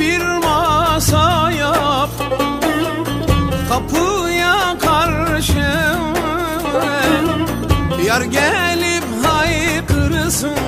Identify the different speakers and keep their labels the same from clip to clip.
Speaker 1: Bir masa yap. Kapıya karşı Yar gelip haykırsın.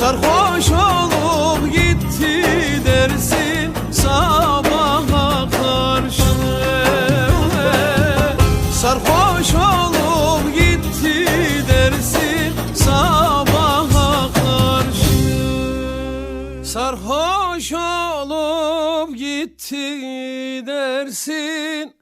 Speaker 1: Sarhoş olup gitti dersin sabaha karşı Sarhoş olup gitti dersin sabaha karşı Sarhoş olup gitti dersin.